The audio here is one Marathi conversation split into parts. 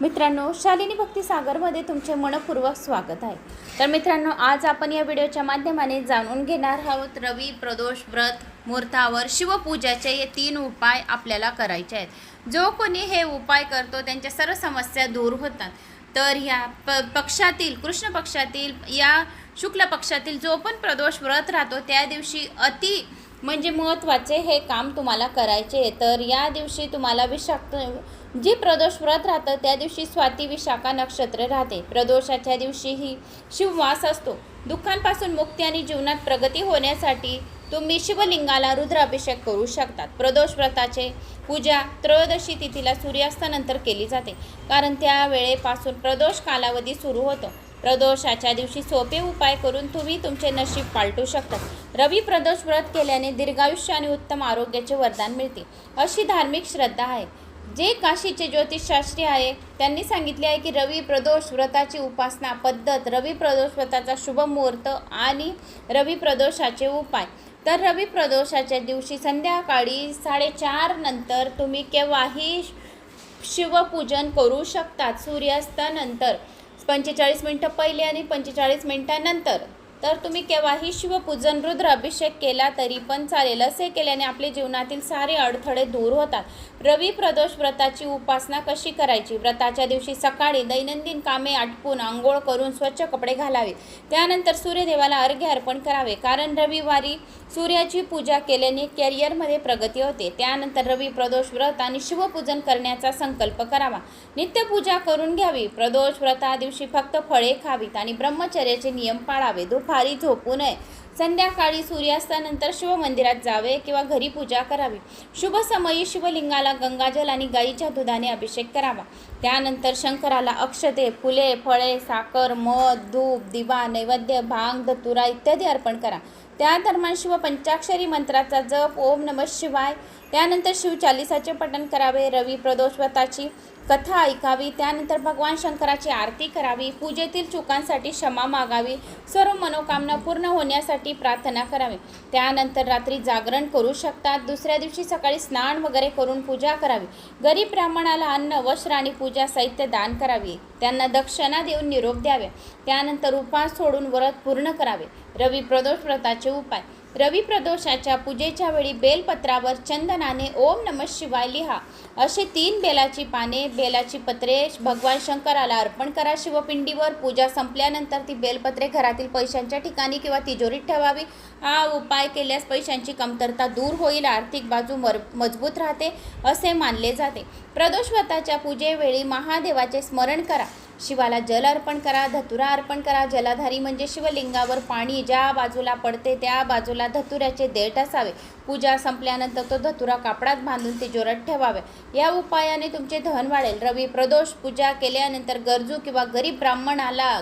मित्रांनो शालिनी भक्ती सागरमध्ये तुमचे मनपूर्वक स्वागत आहे. तर मित्रांनो आज आपण या व्हिडिओच्या माध्यमाने जाणून घेणार आहोत रवी प्रदोष व्रत मुहूर्तावर शिवपूजाचे हे तीन उपाय आपल्याला करायचे आहेत. जो कोणी हे उपाय करतो त्यांच्या सर्व समस्या दूर होतात. तर या प पक्षातील कृष्ण पक्षातील या शुक्ल पक्षातील जो पण प्रदोष व्रत राहतो त्या दिवशी अति म्हणजे महत्त्वाचे हे काम तुम्हाला करायचे तर या दिवशी तुम्हाला विषाक्त जी प्रदोष व्रत राहतं त्या दिवशी स्वाती विशाखा नक्षत्र राहते. प्रदोषाच्या दिवशीही शिववास असतो. दुःखांपासून मुक्ती आणि जीवनात प्रगती होण्यासाठी तुम्ही शिवलिंगाला रुद्राभिषेक करू शकतात. प्रदोष व्रताचे पूजा त्रयोदशी तिथीला सूर्यास्तानंतर केली जाते कारण त्या वेळेपासून प्रदोष कालावधी सुरू होतो. प्रदोषाच्या दिवशी सोपे उपाय करून तुम्ही तुमचे नशीब पालटू शकता रवी प्रदोष व्रत केल्याने दीर्घायुष्य आणि उत्तम आरोग्याचे वरदान मिळते. अशी धार्मिक श्रद्धा आहे. जे काशीचे ज्योतिषशास्त्री आहे त्यांनी सांगितले आहे की रवी प्रदोष व्रताची उपासना पद्धत रवी प्रदोष व्रताचा शुभ मुहूर्त आणि रवी प्रदोषाचे उपाय. तर रवी प्रदोषाच्या दिवशी संध्याकाळी साडेचार नंतर तुम्ही केव्हाही शिवपूजन करू शकतात. सूर्यास्तानंतर पंचेचाळीस मिनटं पहिले आणि पंचेचाळीस मिनटानंतर. तर तुम्ही केव्हाही शिवपूजन रुद्र अभिषेक केला तरी पण चालेल. असे केल्याने आपले जीवनातील सारे अडथळे दूर होतात. रवी प्रदोष व्रताची उपासना कशी करायची? व्रताच्या दिवशी सकाळी दैनंदिन कामे आटपून आंघोळ करून स्वच्छ कपडे घालावे. त्यानंतर सूर्यदेवाला अर्घ्य अर्पण करावे. कारण रविवारी सूर्याची पूजा केल्याने कॅरियरमध्ये प्रगती होते. त्यानंतर रवी प्रदोष व्रत आणि शिवपूजन करण्याचा संकल्प करावा. नित्यपूजा करून घ्यावी. प्रदोष व्रता दिवशी फक्त फळे खावीत आणि ब्रह्मचर्याचे नियम पाळावे. दुपारी झोपू नये. संध्याकाळी सूर्यास्तानंतर शिवमंदिरात जावे किंवा घरी पूजा करावी. शुभ समयी शिवलिंगाला गंगाजल आणि गाईच्या दुधाने अभिषेक करावा. त्यानंतर शंकराला अक्षते फुले फळे साखर मध धूप दिवा नैवेद्य भांग धतुरा इत्यादी अर्पण करा. त्या दरम्यान शिव पंचाक्षरी मंत्राचा जप ओम नम शिवाय. त्यानंतर शिव चालिसाचे पठण करावे रवी प्रदोषव्रताची कथा ऐकावी. त्यानंतर भगवान शंकराची आरती करावी. पूजेतील चुकांसाठी क्षमा मागावी. सर्व मनोकामना पूर्ण होण्यासाठी प्रार्थना करावी. त्यानंतर रात्री जागरण करू शकतात. दुसऱ्या दिवशी सकाळी स्नान वगैरे करून पूजा करावी. गरीब ब्राह्मणाला अन्न वस्त्र आणि पूजा पूजा साहित्य दान करावे. त्यांना दक्षिणा देऊन निरोप द्यावे. त्यानंतर उपास सोडून व्रत पूर्ण करावे. रवी प्रदोष व्रताचे उपाय. रवी प्रदोषाच्या पूजेच्या वेळी बेलपत्रावर चंदनाने ओम नम शिवाय लिहा. असे तीन बेलाची पाने बेलाची पत्रे भगवान शंकराला अर्पण करा. शिवपिंडीवर पूजा संपल्यानंतर ती बेलपत्रे घरातील पैशांच्या ठिकाणी किंवा तिजोरीत ठेवावी. हा उपाय केल्यास पैशांची कमतरता दूर होईल आर्थिक बाजू मर मजबूत राहते असे मानले जाते. प्रदोष व्रताच्या पूजेवेळी महादेवाचे स्मरण करा. शिवाला जल अर्पण करा धतुरा अर्पण करा. जलाधारी म्हणजे शिवलिंगावर पाणी ज्या बाजूला पडते त्या बाजूला धतुऱ्याचे देठ असावे. पूजा संपल्यानंतर तो धतुरा कापडात बांधून ते जोरात ठेवावे. या उपायाने तुमचे धन वाढेल. रवी प्रदोष पूजा केल्यानंतर गरजू किंवा गरीब ब्राह्मणाला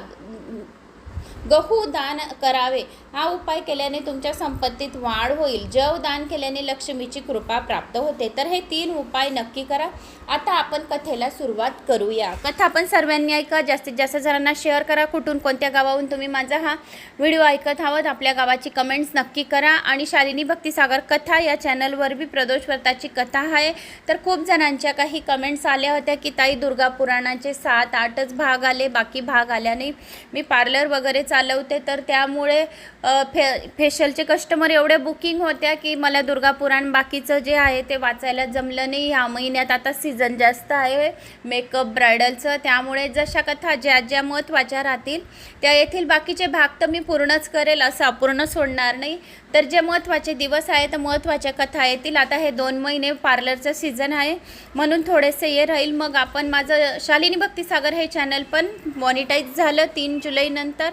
गहू दान करावे. हा उपाय केल्याने तुमच्या संपत्तीत वाढ होईल. जव दान केल्याने लक्ष्मीची कृपा प्राप्त होते. तर हे तीन उपाय नक्की करा. आता आपण कथेला सुरुवात करूया. कथा आपण सर्वांनी ऐका. जास्तीत जास्त जणांना शेअर करा. कुठून कोणत्या गावाहून तुम्ही माझा हा व्हिडिओ ऐकत आहोत आपल्या गावाची कमेंट्स नक्की करा. आणि शालिनी भक्तिसागर कथा या चॅनलवर बी प्रदोष व्रताची कथा आहे. तर खूप जणांच्या काही कमेंट्स आल्या होत्या की ताई दुर्गा पुराणाचे सात आठच भाग आले. बाकी भाग आल्याने मी पार्लर वगैरे चालवते. तर त्यामुळे फे फेशियलचे कस्टमर एवढे बुकिंग होत्या की मला दुर्गा पुराण बाकीचं जे आहे ते वाचायला जमलं नाही. ह्या महिन्यात आता सीझन जास्त आहे. मेकअप ब्रायडलचं त्यामुळे जशा कथा ज्या ज्या महत्त्वाच्या राहतील त्या येथील बाकीचे भाग तर मी पूर्णच करेल असं अपूर्ण सोडणार नाही. तर जे महत्त्वाचे दिवस आहे तर महत्त्वाच्या कथा येतील. आता हे दोन महिने पार्लरचं सीझन आहे. म्हणून थोडेसे हे राहील. मग आपण माझं शालिनी भक्तिसागर हे चॅनल पण मॉनिटाईज झालं तीन जुलैनंतर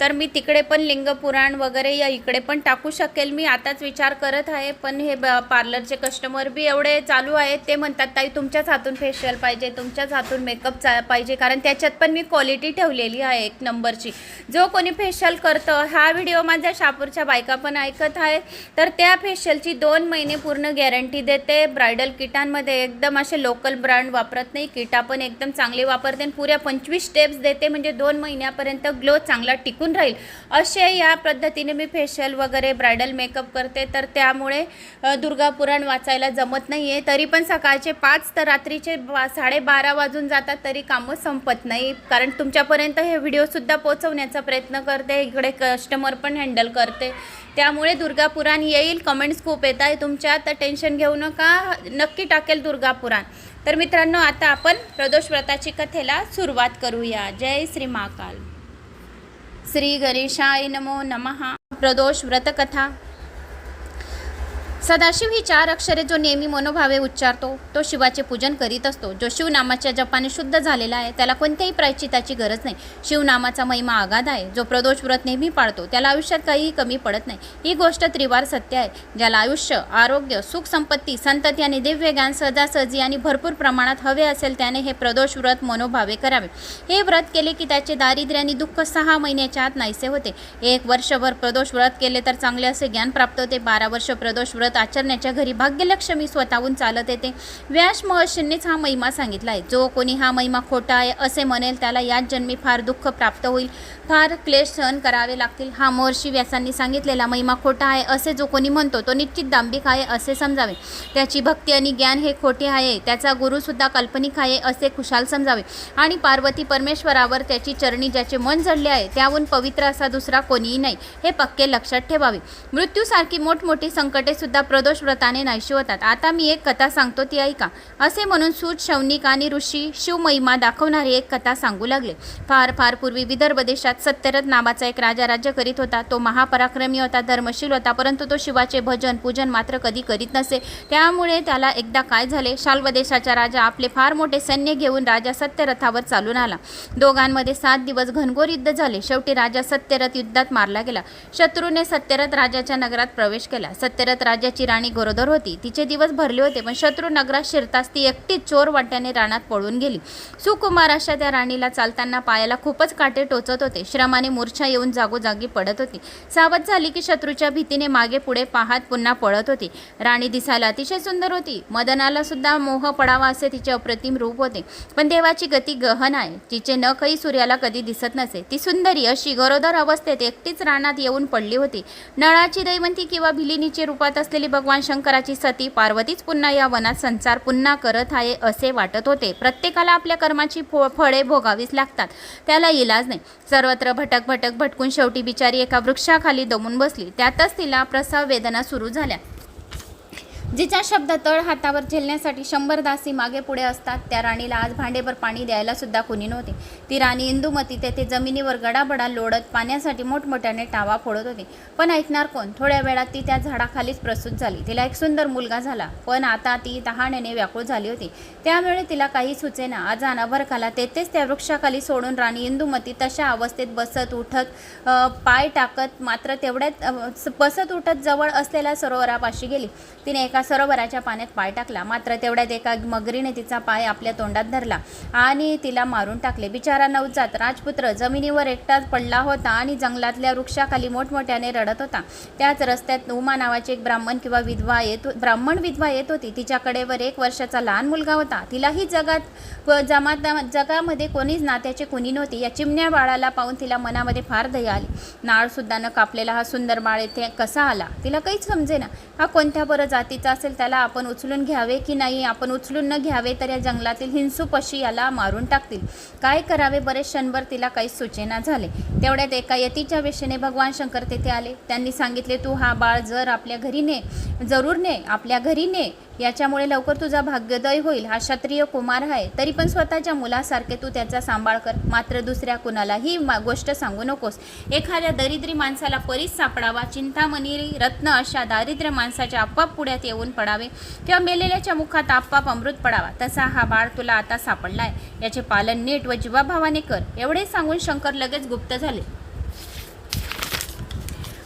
तर मी तिकडे पण लिंगपुराण वगैरे या इकडे पण टाकू शकेल. मी आताच विचार करत आहे पण हे ब पार्लरचे कस्टमर बी एवढे चालू आहेत ते म्हणतात ताई तुमच्याच हातून फेशियल पाहिजे तुमच्याच हातून मेकअप चा पाहिजे. कारण त्याच्यात पण मी क्वालिटी ठेवलेली आहे एक नंबरची जो कोणी फेशियल करतं हा व्हिडिओ माझ्या शापूरच्या बायका पण ऐकत आहे तर त्या फेशियलची दोन महिने पूर्ण गॅरंटी देते. ब्रायडल किटांमध्ये एकदम असे लोकल ब्रँड वापरत नाही. किटा पण एकदम चांगली वापरते आणि पुऱ्या पंचवीस स्टेप्स देते. म्हणजे दोन महिन्यापर्यंत ग्लो चांगला टिकून टिकून राहील. असे या पद्धतीने मी फेशियल वगैरे ब्रायडल मेकअप करते. तर त्यामुळे दुर्गापुराण दुर्गा पुराण वाचायला जमत नाही आहे तरी पण सकाळचे पाच तर रात्रीचे बा साडेबारा वाजून जातात तरी कामं संपत नाही. कारण तुमच्यापर्यंत हे व्हिडिओसुद्धा पोचवण्याचा प्रयत्न करते. इकडे कस्टमर पण हँडल करते. त्यामुळे दुर्गा पुराण येईल कमेंट्स खूप येत आहे तुमच्या तर टेन्शन घेऊ नका. नक्की टाकेल दुर्गा पुराण. तर मित्रांनो आता आपण प्रदोष व्रताची कथेला सुरुवात करूया. जय श्री महाकाल. श्री गणेशाय नमो नमः. प्रदोष व्रतकथा. सदाशिव ही चार अक्षरे जो नेहमी मनोभावे उच्चारतो तो शिवाचे पूजन करीत असतो. जो शिवनामाच्या जपाने शुद्ध झालेला आहे त्याला कोणत्याही प्रायचिताची गरज नाही. शिवनामाचा महिमा आगाध आहे जो प्रदोष व्रत नेहमी पाळतो त्याला आयुष्यात काहीही कमी पडत नाही. ही गोष्ट त्रिवार सत्य आहे ज्याला आयुष्य आरोग्य सुख संपत्ती संतती आणि दिव्य ज्ञान सहजासहजी आणि भरपूर प्रमाणात हवे असेल त्याने हे प्रदोष व्रत मनोभावे करावे. हे व्रत केले की त्याचे दारिद्र्य आणि दुःख सहा महिन्याच्या आत नाहीसे होते. एक वर्षभर प्रदोष व्रत केले तर चांगले असे ज्ञान प्राप्त होते. बारा वर्ष प्रदोष व्रत आचरण्याच्या घरी भाग्यलक्ष्मी स्वतःहून चालत येते. व्यास महर्षींनीच हा महिमा सांगितला आहे. जो कोणी हा महिमा खोटा आहे असे म्हणेल त्याला याच जन्मी फार दुःख प्राप्त होईल फार क्लेश सहन करावे लागतील. हा महर्षी व्यासांनी सांगितलेला महिमा खोटा आहे असे जो कोणी म्हणतो तो निश्चित दांभिक आहे असे समजावे. त्याची भक्ती आणि ज्ञान हे खोटे आहे त्याचा गुरुसुद्धा काल्पनिक आहे असे खुशाल समजावे. आणि पार्वती परमेश्वरावर त्याची चरणी ज्याचे मन जडले आहे त्याहून पवित्र असा दुसरा कोणीही नाही हे पक्के लक्षात ठेवावे. मृत्यूसारखी मोठमोठी संकटे सुद्धा प्रदोष व्रताने नाहीशी होतात आता मी एक कथा सांगतो ती ऐका. असे म्हणून सूत शौनिक आणि ऋषी शिवमहिमा दाखवणारी एक कथा सांगू लागले. फार फार पूर्वी विदर्भ देशात सत्यरथ नावाचा एक राजा राज्य करीत होता. तो महापराक्रमी होता धर्मशील होता परंतु तो शिवाचे भजन पूजन मात्र कधी करीत नसे. त्यामुळे त्याला एकदा काय झाले? शाल्व देशाचा राजा आपले फार मोठे सैन्य घेऊन राजा सत्यरथावर चालून आला. दोघांमध्ये सात दिवस घनघोर युद्ध झाले. शेवटी राजा सत्यरथ युद्धात मारला गेला. शत्रूने सत्यरथ राजाच्या नगरात प्रवेश केला. सत्यरथ राजा राजाची राणी गरोदर होती. तिचे दिवस भरले होते पण शत्रू नगरात शिरताच ती एकटीच चोर वाट्याने रानात पळून गेली. सुकुमार अशा त्या राणीला चालताना पायाला खूपच काटे टोचत होते. श्रमाने मूर्छा येऊन जागोजागी पडत होती. सावध झाली की शत्रूच्या भीतीने मागे पुढे पाहत पुन्हा पळत होती. राणी दिसायला अतिशय सुंदर होती. मदनाला सुद्धा मोह पडावा असे तिचे अप्रतिम रूप होते. पण देवाची गती गहन आहे. तिचे नखही सूर्याला कधी दिसत नसे. ती सुंदरी अशी गरोदर अवस्थेत एकटीच रानात येऊन पडली होती. नळाची दैवंती किंवा भिलिनीचे रूपात असलेली भगवान शंकराची सती पार्वतीच पुन्हा या वनात संसार पुन्हा करत आहे असे वाटत होते. प्रत्येकाला आपल्या कर्माची फो फळे भोगावीच लागतात. त्याला इलाज नाही. सर्वत्र भटक भटक भटकून शेवटी बिचारी एका वृक्षाखाली दमून बसली. त्यातच तिला प्रसव वेदना सुरू झाल्या. जिच्या शब्द तळ हातावर झेलण्यासाठी शंभर दासी मागे पुढे असतात त्या राणीला आज भांडेभर पाणी द्यायला सुद्धा कुणी नव्हते. ती राणी इंदुमती तेथे जमिनीवर गडाबडा लोडत पाण्यासाठी मोठमोठ्याने टावा फोडत होती. पण ऐकणार कोण? थोड्या वेळात ती त्या झाडाखालीच प्रसूत झाली. तिला एक सुंदर मुलगा झाला. पण आता ती तहाण्याने व्याकुळ झाली होती. त्यामुळे तिला काही सुचेना आज अनाभरकाला तेथेच त्या वृक्षाखाली सोडून राणी इंदुमती तशा अवस्थेत बसत उठत पाय टाकत मात्र तेवढ्यात बसत उठत जवळ असलेल्या सरोवरापाशी गेली. तिने एका सरोवराच्या पाण्यात पाय टाकला. मात्र तेवढ्यात एका मगरीने तिचा पाय आपल्या तोंडात धरला आणि तिला मारून टाकले. बिचारा नवजात राजपुत्र जमिनीवर एकटाच पडला होता आणि जंगलातल्या वृक्षाखाली मोठमोठ्याने रडत होता. त्याच रस्त्यात उमा नावाची एक ब्राह्मण किंवा विधवा येत हो, ब्राह्मण विधवा येत होती. तिच्याकडेवर एक वर्षाचा लहान मुलगा होता. तिलाही जगात जमात जगामध्ये कोणीच नात्याचे कुणी नव्हती. या चिमण्या बाळाला पाहून तिला मनामध्ये फार दया आली. नाळ सुद्धा न कापलेला हा सुंदर बाळ येथे कसा आला? तिला काहीच समजेना. हा कोणत्या बरं जातीचा असेल त्याला आपण उचलून घ्यावे की नाही? आपण उचलून न घ्यावे तर या जंगलातील हिंसू पशी याला मारून टाकतील. काय करावे? बरेच क्षणभर तिला काही सूचना झाले. तेवढ्यात एका यतीच्या वेशेने भगवान शंकर तेथे आले. त्यांनी सांगितले तू हा बाळ जर आपल्या घरी ने जरूर ने आपल्या घरी ने याच्यामुळे लवकर तुझा भाग्योदय होईल हा क्षत्रिय कुमार आहे. तरी पण स्वतःच्या मुलासारखे तू त्याचा सांभाळ कर. मात्र दुसऱ्या कुणालाही मा- गोष्ट सांगू नकोस. एखाद्या दरिद्री माणसाला परीस सापडावा. चिंतामणी रत्न अशा दारिद्र्य माणसाच्या आपाप पुढ्यात येऊन पडावे किंवा मेलेल्याच्या मुखात आपाप अमृत पडावा. तसा हा बाळ तुला आता सापडला आहे याचे पालन नीट व जीवाभावाने कर. एवढे सांगून शंकर लगेच गुप्त झाले.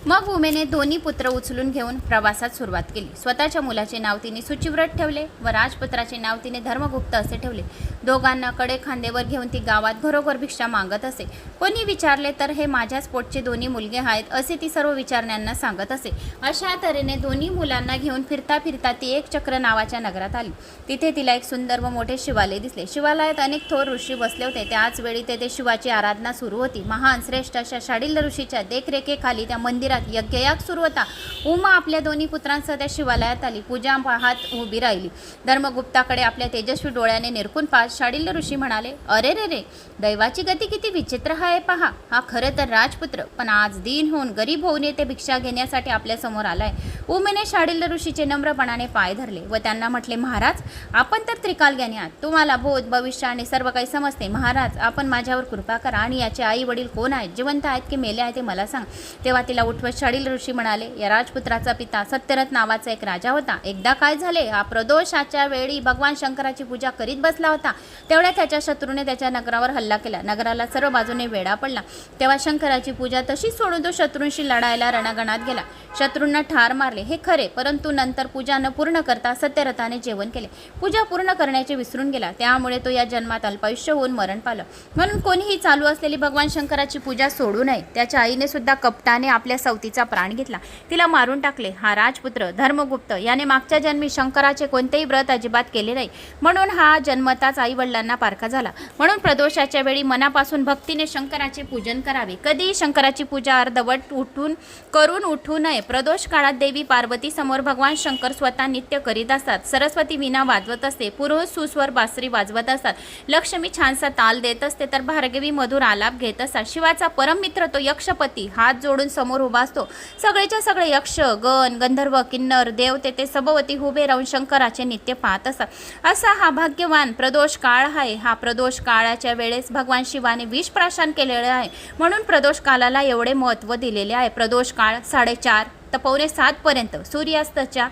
मग उमेने दोन्ही पुत्र उचलून घेऊन प्रवासात सुरुवात केली. स्वतःच्या मुलाचे नाव तिने सुचिव्रत ठेवले व राजपुत्राचे नाव तिने धर्मगुप्त असे ठेवले. दोघांना कडे खांदेवर घेऊन ती गावात घरोघर भिक्षा मागत असे. कोणी विचारले तर हे माझ्याच पोटचे दोन्ही मुलगे आहेत असे ती सर्व विचारण्यांना सांगत असे. अशा तऱ्हेने दोन्ही मुलांना घेऊन फिरता फिरता ती एक चक्र नावाच्या नगरात आली. तिथे तिला एक सुंदर व मोठे शिवालय दिसले. शिवालयात अनेक थोर ऋषी बसले होते. त्याच वेळी तेथे शिवाची आराधना सुरू होती. महान श्रेष्ठ अशा शाडिल ऋषीच्या देखरेखेखाली त्या मंदिर मंदिरात यज्ञयाग सुरू होता. उमा आपल्या दोन्ही पुत्रांसह त्या शिवालयात आली. पूजा पाहत उभी राहिली. धर्मगुप्ताकडे आपल्या तेजस्वी डोळ्याने निरकून पाहत शाडिल्य ऋषी म्हणाले अरे रे रे दैवाची गती किती विचित्र आहे पहा. हा खरं तर राजपुत्र पण आज दिन होऊन गरीब होऊन येते भिक्षा घेण्यासाठी आपल्यासमोर आलाय. उमेने शाडिल्य ऋषीचे नम्रपणाने पाय धरले व त्यांना म्हटले महाराज आपण तर त्रिकालज्ञानी आहात. तुम्हाला बोध भविष्य आणि सर्व काही समजते. महाराज आपण माझ्यावर कृपा करा आणि याचे आई वडील कोण आहेत? जिवंत आहेत की मेले आहेत ते मला सांग. तेव्हा तिला उठ शाडील ऋषी म्हणाले या राजपुत्राचा पिता सत्यरथ नावाचा एक राजा होता. एकदा काय झाले हा प्रदोषाच्या वेळी भगवान शंकराची पूजा करीत बसला होता. तेवढ्या त्याच्या शत्रूने त्याच्या नगरावर हल्ला केला. नगराला सर्व बाजूने वेढा पडला. तेव्हा शंकराची पूजा तशीच सोडून तो शत्रूंशी लढायला रणागणात गेला. शत्रूंना ठार मारले हे खरे परंतु नंतर पूजा न पूर्ण करता सत्यरथाने जेवण केले. पूजा पूर्ण करण्याचे विसरून गेला त्यामुळे तो या जन्मात अल्पायुष्य होऊन मरण पालं. म्हणून कोणीही चालू असलेली भगवान शंकराची पूजा सोडू नये त्याच्या आईने सुद्धा कपटाने आपल्या सवतीचा प्राण घेतला. तिला मारून टाकले. हा राजपुत्र धर्मगुप्त याने मागच्या जन्मी शंकराचे कोणतेही व्रत अजिबात केले नाही. म्हणून हा जन्मताच आई वडिलांना पारखा झाला. म्हणून प्रदोषाच्या वेळी मनापासून भक्तीने शंकराचे पूजन करावे. कधीही शंकराची पूजा अर्धवट उठून करून उठू नये. प्रदोष काळात देवी पार्वती समोर भगवान शंकर स्वतः नित्य करीत असतात. सरस्वती विना वाजवत असते. पुरोहित सुस्वर बासरी वाजवत असतात. लक्ष्मी छानसा ताल देत असते तर भार्गवी मधुर आलाप घेत असतात. शिवाचा परममित्र तो यक्षपती. हात जोडून समोर उभा असतो. सगळेच्या सगळे यक्ष गण गंधर्व किन्नर देव तेथे सभोवती उभे राहून शंकराचे नित्य पाहत असतात. असा हा भाग्यवान प्रदोष काळ आहे. हा प्रदोष काळाच्या वेळेस भगवान शिवाने विष प्राशन केलेले आहे. म्हणून प्रदोष कालाला एवढे महत्त्व दिलेले आहे. प्रदोष काळ साडेचार तर पावणे सातपर्यंत सूर्यास्ताच्या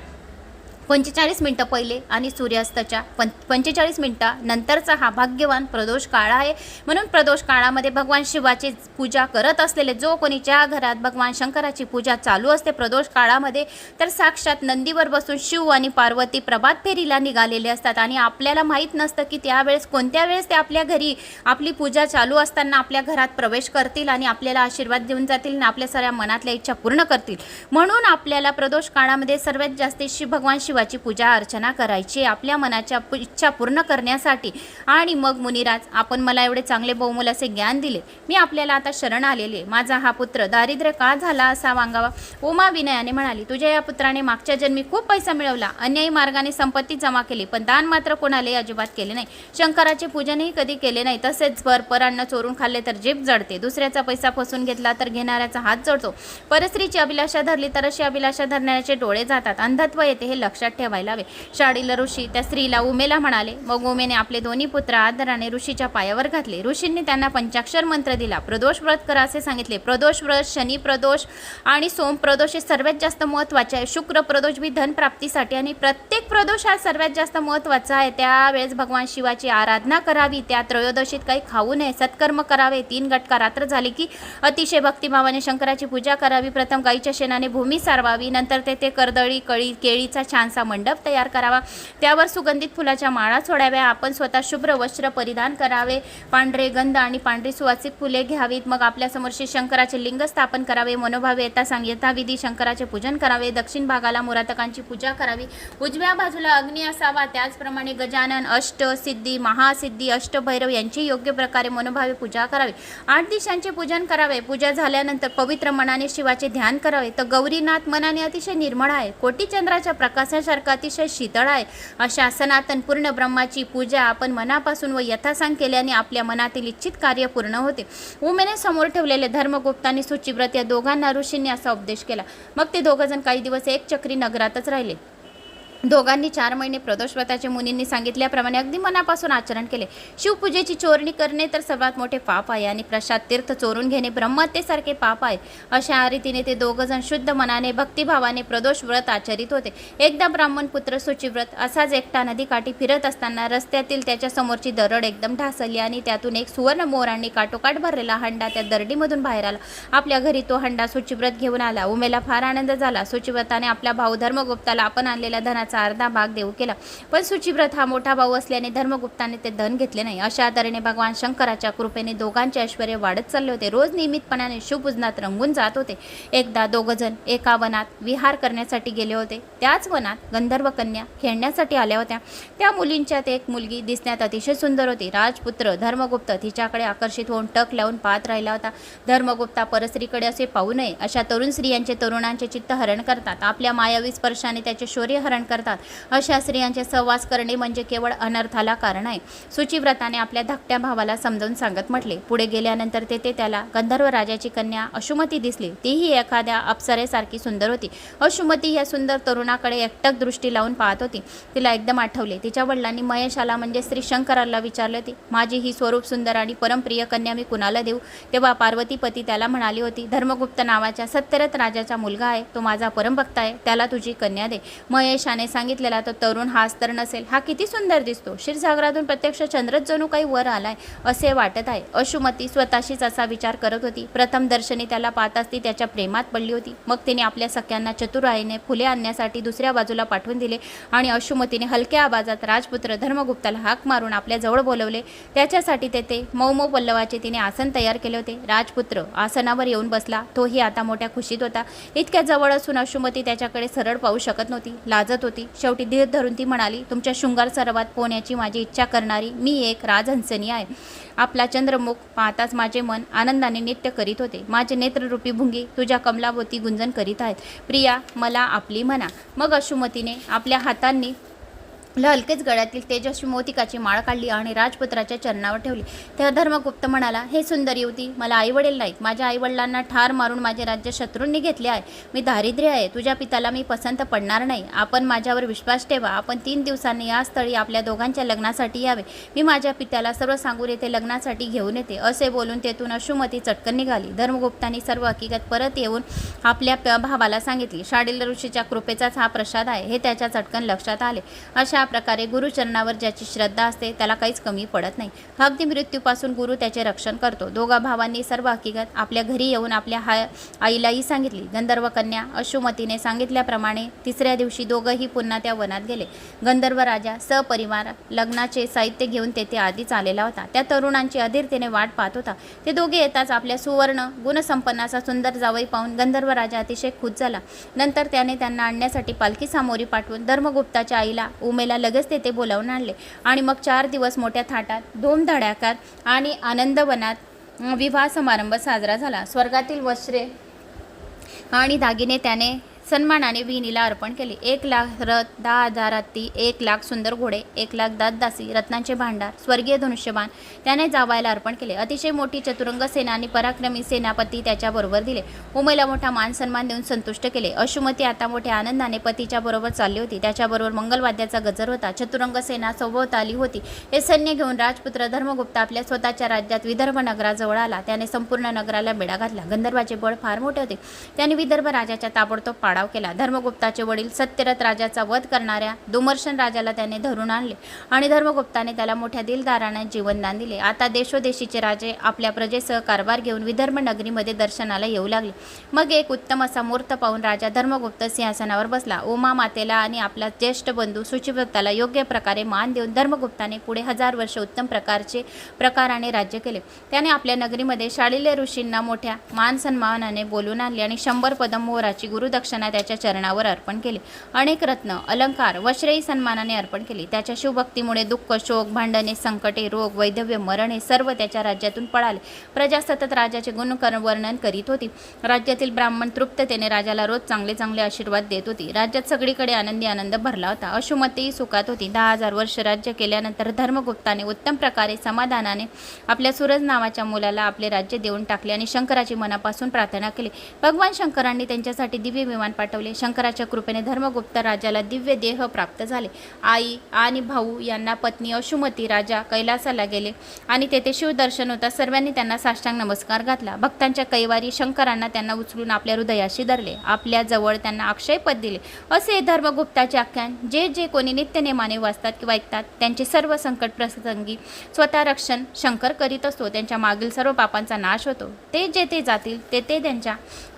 पंचेचाळीस मिनटं पहिले आणि सूर्यास्ताच्या पं पंचेचाळीस मिनटं नंतरचा हा भाग्यवान प्रदोष काळ आहे. म्हणून प्रदोष काळामध्ये भगवान शिवाची पूजा करत असलेले जो कोणी ज्या घरात भगवान शंकराची पूजा चालू असते प्रदोष काळामध्ये तर साक्षात नंदीवर बसून शिव आणि पार्वती प्रभात फेरीला निघालेले असतात. आणि आपल्याला माहीत नसतं की त्यावेळेस कोणत्या वेळेस ते आपल्या घरी आपली पूजा चालू असताना आपल्या घरात प्रवेश करतील आणि आपल्याला आशीर्वाद देऊन जातील आणि आपल्या सगळ्या मनातल्या इच्छा पूर्ण करतील. म्हणून आपल्याला प्रदोष काळामध्ये सर्वात जास्त शिव भगवान शिव शिवाची पूजा अर्चना करायची आपल्या मनाच्या पु- इच्छा पूर्ण करण्यासाठी. आणि मग मुनिराज आपण मला एवढे चांगले बहुमूल असे ज्ञान दिले. मी आपल्याला आता शरण आलेले. माझा हा पुत्र दारिद्र्य का झाला असा मांगावा उमा विनयाने म्हणाली तुझ्या या पुत्राने मागच्या जन्मी खूप पैसा मिळवला. अन्यायी मार्गाने संपत्ती जमा केली पण दान मात्र कोणालाही अजिबात केले नाही. शंकराचे पूजनही कधी केले नाही. तसेच पर परांना चोरून खाल्ले तर जीभ जडते दुसऱ्याचा पैसा फसून घेतला तर घेणाऱ्याचा हात जडतो परस्त्रीची अभिलाषा धरली तर अशी अभिलाषा धरण्याचे डोळे जातात. अंधत्व येते हे लक्षात ठेवायला हवे. शाडीला ऋषी त्या स्त्रीला उमेला म्हणाले. मग उमेने आपले दोन्ही पुत्र आदराने ऋषीच्या पायावर घातले. ऋषींनी त्यांना पंचाक्षर मंत्र दिला. प्रदोष व्रत करा असे सांगितले. प्रदोष व्रत शनी प्रदोष आणि सोम प्रदोष हे सर्वात जास्त महत्त्वाचे आहे. शुक्र प्रदोष बी धनप्राप्तीसाठी आणि प्रत्येक प्रदोष हा सर्वात जास्त महत्त्वाचा आहे. त्यावेळेस भगवान शिवाची आराधना करावी. त्या त्रयोदशीत काही खाऊ नये. सत्कर्म करावे. तीन गटका रात्र झाली की अतिशय भक्तिभावाने शंकराची पूजा करावी. प्रथम गाईच्या शेणाने भूमी सारवावी. नंतर तेथे कर्दळी कळी केळीचा छानसा मंडप तयार करावा. त्यावर सुगंधित फुलाच्या माळा सोडाव्या. आपण स्वतः शुभ्र वस्त्र परिधान करावे. पांढरे गंध आणि पांढरी सुवासिक फुले घ्यावीत. मग आपल्यासमोर श्री शंकराचे लिंग स्थापन करावे. मनोभावे येता सांग यथाविधी शंकराचे पूजन करावे. दक्षिण भागाला मुरातकांची पूजा करावी. उजव्या बाजूला अग्नी असावा. त्याचप्रमाणे गजानन अष्ट सिद्धी महासिद्धी अष्टभैरव यांची योग्य प्रकारे मनोभावे पूजा करावी. आठ दिशांचे पूजन करावे. पूजा झाल्यानंतर पवित्र मनाने शिवाचे ध्यान करावे. तर गौरीनाथ मनाने अतिशय निर्मळ आहे. कोटी चंद्राच्या प्रकाशासारखं अतिशय शीतळ आहे. अशा सनातन पूर्ण ब्रह्माची पूजा आपण मनापासून व यथासांग केल्याने आपल्या मनातील इच्छित कार्य पूर्ण होते. उमेने समोर ठेवलेले धर्मगुप्त आणि सुचिव्रत या दोघांना ऋषींनी असा उपदेश केला. मग ते दोघंजण काही दिवस एक चक्री नगरातच राहिले. दोघांनी चार महिने प्रदोष व्रताचे मुनींनी सांगितल्याप्रमाणे अगदी मनापासून आचरण केले. शिवपूजेची चोरणी करणे तर सर्वात मोठे पाप आहे आणि प्रसाद तीर्थ चोरून घेणे ब्रह्महत्येसारखे पाप आहे. अशा रीतीने ते दोघंजण शुद्ध मनाने भक्तिभावाने प्रदोष व्रत आचरित होते. एकदा ब्राह्मण पुत्र सुचिव्रत असाच एकटा नदीकाठी फिरत असताना रस्त्यातील त्याच्या समोरची दरड एकदम ढासळली आणि त्यातून एक सुवर्ण मोरांनी काटोकाट भरलेला हंडा त्या दरडीमधून बाहेर आला. आपल्या घरी तो हंडा सुचिव्रत घेऊन आला. उमेला फार आनंद झाला. सुचिव्रताने आपल्या भाऊ धर्मगुप्ताला आपण आणलेल्या त्याचा अर्धा भाग देऊ केला. पण सुचिव्रत हा मोठा भाऊ असल्याने धर्मगुप्ताने ते धन घेतले नाही. अशा तऱ्हेने भगवान शंकराच्या कृपेने दोघांचे ऐश्वर वाढत चालले होते. रोज नियमितपणाने शुभुजनात रंगून जात होते. एकदा दोघंजण एका वनात विहार करण्यासाठी गेले होते. त्याच वनात गंधर्व कन्या खेळण्यासाठी आल्या होत्या. त्या मुलींच्यात एक मुलगी दिसण्यात अतिशय सुंदर होती. राजपुत्र धर्मगुप्त तिच्याकडे आकर्षित होऊन टक लावून पाहत राहिला होता. धर्मगुप्ता परस्त्रीकडे असे पाहू नये. अशा तरुण स्त्रियांचे तरुणांचे चित्त हरण करतात. आपल्या मायावी स्पर्शाने त्याचे शौर्य हरण करतात. अशा स्त्रियांचे सहवास करणे म्हणजे केवळ अनर्थाला कारण आहे. सुचिव्रताने आपल्या धाकट्या भावाला समजावून सांगत म्हटले. पुढे गेल्यानंतर तेथे त्याला गंधर्व राजाची कन्या अशुमती दिसली. तीही एखाद्या अप्सरेसारखी सुंदर होती. अशुमती या सुंदर तरुणाकडे एकटक दृष्टी लावून पाहत होती. तिला एकदम आठवले. तिच्या वडिलांनी महेशाला म्हणजे श्री शंकराला विचारले होते. माझी ही स्वरूप सुंदर आणि परमप्रिय कन्या मी कुणाला देऊ? तेव्हा पार्वतीपती त्याला म्हणाली होती धर्मगुप्त नावाच्या सत्यरथ राजाचा मुलगा आहे. तो माझा परमभक्त आहे. त्याला तुझी कन्या दे. महेशाने सांगितलेला तो तरुण हाच तर नसेल. हा किती सुंदर दिसतो. क्षीरसागरातून प्रत्यक्ष चंद्रच जणू काही वर आलाय असे वाटत आहे. अशुमती स्वतःशीच असा विचार करत होती. प्रथम दर्शनी त्याला पाहताच ती त्याच्या प्रेमात पडली होती. मग तिने आपल्या सख्यांना चतुराईने फुले आणण्यासाठी दुसऱ्या बाजूला पाठवून दिले आणि अशुमतीने हलक्या आवाजात राजपुत्र धर्मगुप्ताला हाक मारून आपल्या जवळ बोलवले. त्याच्यासाठी तेथे मौमो पल्लवाचे तिने आसन तयार केले होते. राजपुत्र आसनावर येऊन बसला. तोही आता मोठ्या खुशीत होता. इतक्या जवळ असून अशुमती त्याच्याकडे सरळ पाहू शकत नव्हती. लाजत होती. शेवटी धीर धरून ती म्हणाली तुमच्या शृंगार सर्वात पोहण्याची माझी इच्छा करणारी मी एक राजहंसनी आहे. आपला चंद्रमुख पाहताच माझे मन आनंदाने नृत्य करीत होते. माझे नेत्ररूपी भुंगी तुझ्या कमलावती गुंजन करीत आहेत. प्रिया मला आपली म्हणा. मग अशुमतीने आपल्या हातांनी हलकेच गळ्यातील तेजस्वी मोतिकाची माळ काढली आणि राजपुत्राच्या चरणावर ठेवली. तेव्हा धर्मगुप्त म्हणाला हे सुंदर युवती मला आईवडील नाहीत. माझ्या आईवडिलांना ठार मारून माझे राज्य शत्रूंनी घेतले आहे. मी दारिद्र्य आहे. तुझ्या पिताला मी पसंत पडणार नाही. आपण माझ्यावर विश्वास ठेवा. आपण तीन दिवसांनी या स्थळी आपल्या दोघांच्या लग्नासाठी यावे. मी माझ्या पित्याला सर्व सांगून येथे लग्नासाठी घेऊन येते. असे बोलून तेथून अशुमती चटकन निघाली. धर्मगुप्तांनी सर्व हकीकत परत येऊन आपल्या प- भावाला सांगितली. शाडील ऋषीच्या कृपेचाच हा प्रसाद आहे हे त्याच्या चटकन लक्षात आले. अशा प्रकारे गुरुचरणावर ज्याची श्रद्धा असते त्याला काहीच कमी पडत नाही. अगदी मृत्यूपासून गुरु त्याचे रक्षण करतो. दोघा भावांनी सर्व हकीकत आपल्या घरी येऊन आपल्या हा आईलाही सांगितली. गंधर्व कन्या अशुमतीने सांगितल्याप्रमाणे तिसऱ्या दिवशी दोघंही पुन्हा त्या वनात गेले. गंधर्व राजा सपरिवार लग्नाचे साहित्य घेऊन तेथे आधीच आलेला होता. त्या तरुणांची अधीरतेने वाट पाहत होता. ते दोघे येताच आपल्या सुवर्ण गुणसंपन्नाचा सुंदर जावई पाहून गंधर्व राजा अतिशय खुश झाला. नंतर त्याने त्यांना आणण्यासाठी पालखी सामोरी पाठवून धर्मगुप्ताच्या आईला उमेला लगेच तेथे बोलावून आणले. आणि मग चार दिवस मोठ्या थाटात दोन धडाक्यात आणि आनंदवनात विवाह समारंभ साजरा झाला. स्वर्गातील वस्त्रे आणि दागिने त्याने सन्मानाने विहिनीला अर्पण केले. एक लाख रथ दहा हजार हत्ती एक लाख सुंदर घोडे एक लाख दातदासी रत्नांचे भांडार स्वर्गीय धनुष्यबाण त्याने जावायला अर्पण केले. अतिशय मोठी चतुरंग सेना आणि पराक्रमी सेनापती त्याच्याबरोबर दिले. उमेला मोठा मान सन्मान देऊन संतुष्ट केले. अशुमती आता मोठ्या आनंदाने पतीच्या बरोबर चालली होती. त्याच्याबरोबर मंगलवाद्याचा गजर होता. चतुरंग सेना सभोवताली होती. हे सैन्य घेऊन राजपुत्र धर्मगुप्त आपल्या स्वतःच्या राज्यात विदर्भ नगराजवळ आला. त्याने संपूर्ण नगराला बेडा घातला. गंधर्वाचे बळ फार मोठे होते. त्याने विदर्भ राजाच्या ताबडतोब पाडाव केला. धर्मगुप्ताचे वडील सत्यरथ राजाचा वध करणाऱ्या दुमर्शन राजाला त्याने धरून आणले आणि धर्मगुप्ताने त्याला मोठ्या दिलदाराने जीवनदान दिले. आता देशोदेशीचे राजे आपल्या प्रजेसह कारभार घेऊन विदर्भ नगरीमध्ये दर्शनाला येऊ लागले. मग एक उत्तम असा मूर्त पाहून राजा धर्मगुप्त सिंहासनावर बसला. उमा मातेला आणि आपला ज्येष्ठ बंधू सुचिव्रताला योग्य प्रकारे मान देऊन धर्मगुप्ताने पुढे हजार वर्ष उत्तम प्रकारचे प्रकाराने राज्य केले. त्याने आपल्या नगरीमध्ये शाळिले ऋषींना मोठ्या मान सन्मानाने बोलून आणले आणि शंभर पदम मोहराची त्यांना त्याच्या चरणावर अर्पण केले. अनेक रत्न अलंकार व सन्मानाने अर्पण केले. त्याच्या शिवभक्तीमुळे दुःख शोक भांडणे संकटे रोग वैधव्य मरण हे सर्व त्याच्या राज्यातून पळाले. प्रजा सतत राजाचे गुण वर्णन करीत होती. राज्यातील ब्राह्मण तृप्ततेने राजाला रोज चांगले चांगले आशीर्वाद देत होती. राज्यात सगळीकडे आनंदी आनंद भरला होता. अशुमतेही सुखात होती. दहा हजार वर्ष राज्य केल्यानंतर धर्मगुप्ताने उत्तम प्रकारे समाधानाने आपल्या सूरज नावाच्या मुलाला आपले राज्य देऊन टाकले आणि शंकराची मनापासून प्रार्थना केली. भगवान शंकरांनी त्यांच्यासाठी दिव्य विमान पाठवले. शंकराच्या कृपेने धर्मगुप्त राजाला दिव्य देह प्राप्त झाले. आई आणि भाऊ यांना पत्नी अशुमती राजा कैलासाला गेले आणि तेथे शिवदर्शन होता. सर्वांनी त्यांना साष्टांग नमस्कार घातला. भक्तांच्या कैवारी शंकरांना त्यांना उचलून आपल्या हृदयाशी धरले. आपल्या जवळ त्यांना अक्षयपद दिले. असे धर्मगुप्ताचे आख्यान जे जे कोणी नित्यनेमाने वाचतात किंवा ऐकतात त्यांचे सर्व संकट प्रसंगी स्वतः रक्षण शंकर करीत असतो. त्यांच्या मागील सर्व पापांचा नाश होतो. ते जेथे जातील तेथे त्यांच्या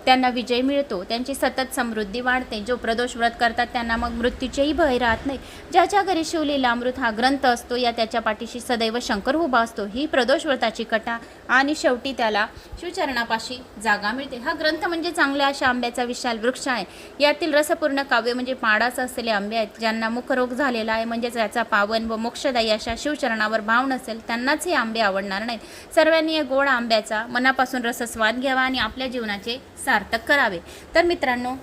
त्यांना विजय मिळतो त्यांची सतत समृद्धी वाढते जो प्रदोष व्रत करतात त्यांना मग मृत्यूचेही भय राहत नाही. ज्याच्या घरी शिवलीला अमृत हा ग्रंथ असतो या त्याच्या पाठीशी सदैव शंकर उभा असतो. ही प्रदोष व्रताची कथा आणि शेवटी त्याला शिवचरणापाशी जागा मिळते. हा ग्रंथ म्हणजे चांगल्या अशा आंब्याचा विशाल वृक्ष आहे. यातील रसपूर्ण काव्य म्हणजे पाडास असलेले आंबे आहेत ज्यांना मुखरोग झालेला आहे. म्हणजेच याचा पावन व मोक्षदायी अशा शिवचरणावर भाव नसेल त्यांनाच हे आंबे आवडणार नाहीत. सर्वांनी या गोड आंब्याचा मनापासून रसस्वाद घ्यावा आणि आपल्या जीवनाचे सार्थक करावे. तर मित्रांनो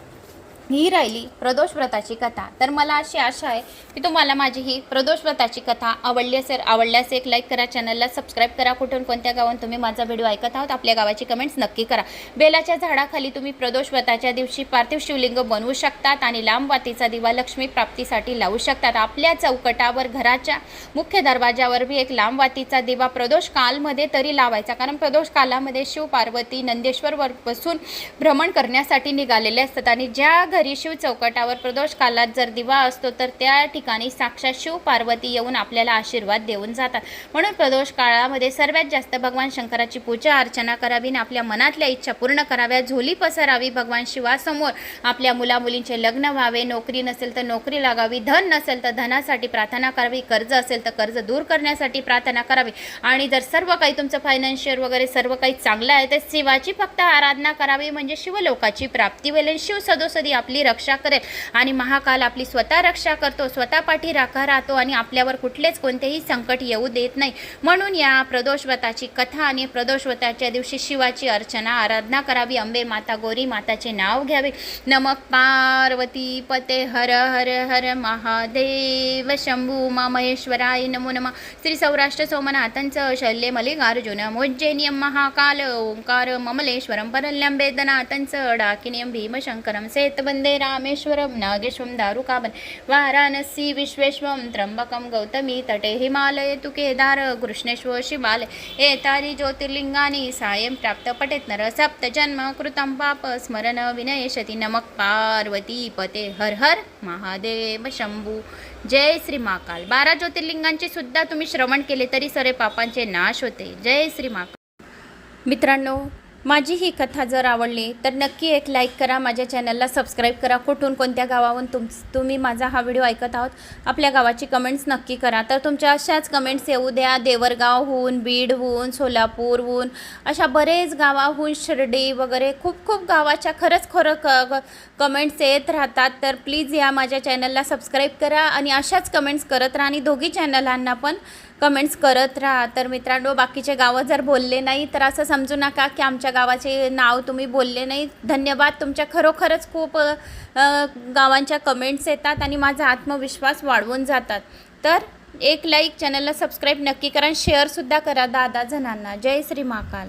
ही राहिली प्रदोष व्रताची कथा. तर मला अशी आशा आहे की तुम्हाला माझी ही प्रदोष व्रताची कथा आवडली असेल आवडल्यास एक लाईक करा चॅनलला सबस्क्राईब करा. कुठून कोणत्या गावात तुम्ही माझा व्हिडिओ ऐकत आहोत आपल्या गावाची कमेंट्स नक्की करा. बेलाच्या झाडाखाली तुम्ही प्रदोष व्रताच्या दिवशी पार्थिव शिवलिंग बनवू शकतात आणि लांब वातीचा दिवा लक्ष्मी प्राप्तीसाठी लावू शकतात. आपल्या चौकटावर घराच्या मुख्य दरवाजावर बी एक लांब वातीचा दिवा प्रदोष कालमध्ये तरी लावायचा. कारण प्रदोष कालामध्ये शिव पार्वती नंदेश्वरवर बसून भ्रमण करण्यासाठी निघालेले असतात आणि ज्या घरी शिव चौकटावर प्रदोष कालात जर दिवा असतो तर त्या ठिकाणी साक्षात शिव पार्वती येऊन आपल्याला आशीर्वाद देऊन जातात. म्हणून प्रदोष काळामध्ये सर्वात जास्त भगवान शंकराची पूजा अर्चना करावी आणि आपल्या मनातल्या इच्छा पूर्ण कराव्या. झोली पसरावी भगवान शिवासमोर. आपल्या मुलामुलींचे लग्न व्हावे. नोकरी नसेल तर नोकरी लागावी. धन नसेल तर धनासाठी प्रार्थना करावी. कर्ज असेल तर कर्ज दूर करण्यासाठी प्रार्थना करावी. आणि जर सर्व काही तुमचं फायनान्शियल वगैरे सर्व काही चांगलं आहे तर शिवाची फक्त आराधना करावी. म्हणजे शिवलोकाची प्राप्ती होईल आणि शिव सदोसदी आपली रक्षा करेल. आणि महाकाल आपली स्वतः रक्षा करतो स्वतः पाठी राखा राहतो आणि आपल्यावर कुठलेच कोणतेही संकट येऊ देत नाही. म्हणून या प्रदोषव्रताची कथा आणि प्रदोषव्रताच्या दिवशी शिवाची अर्चना आराधना करावी. अंबे माता गोरी माताचे नाव घ्यावे. नमक पार्वती पते हर हर हर महादेव शंभू मा महेश्वराय नमो नमः. श्री सौराष्ट्र सोमनाथांचं शल्य मल्लिकार्जुन मोज्जैनियम महाकाल ओंकार ममलेश्वरम परल्यं वेदनाथांचं डाकिनियम भीमशंकरम सेतबंदे रामेश्वरम नागेश्वम दारुकाबन वाराणसी विश्वेश्वं त्र्यंबकम गौतमी तटे हिमालय तु केदार कृष्णेश्व शिवालय एतारी ज्योतिर्लिंगानी सायं प्राप्त पटेत नर सप्त जन्म कृतं पाप स्मरण विनयशति नमक पार्वती पते हर हर महादेव शंभू। जय श्री महाकाल बारा ज्योतिर्लिंगांचे सुद्धा तुम्ही श्रवण केले तरी सरे पापांचे नाश होते। जय श्री महाकाल मित्रांनो माझी ही कथा जर आवडली तर नक्की एक लाईक करा माझ्या चॅनलला सबस्क्राईब करा. कुठून कोणत्या गावाहून तुम तुम्ही माझा हा व्हिडिओ ऐकत आहोत आपल्या गावाची कमेंट्स नक्की करा. तर तुमच्या अशाच कमेंट्स येऊ द्या. देवरगावहून बीडहून सोलापूरहून अशा बरेच गावाहून शिर्डी वगैरे खूप खूप गावाच्या खरंच खरं क कमेंट्स येत राहतात. तर प्लीज या माझ्या चॅनलला सबस्क्राईब करा आणि अशाच कमेंट्स करत राहा आणि दोघी चॅनलांना पण कमेंट्स करत राहा. तर मित्रांनो बाकीचे गावं जर बोलले नाही तर असं समजू नका की आमच्या गावाचे नाव तुम्ही बोलले नाही. धन्यवाद. तुमच्या खरोखरच खूप गावांच्या कमेंट्स येतात आणि माझा आत्मविश्वास वाढवून जातात. तर एक लाईक चॅनलला सबस्क्राईब नक्की करा शेअरसुद्धा करा दहा दहा जणांना जय श्री महाकाल.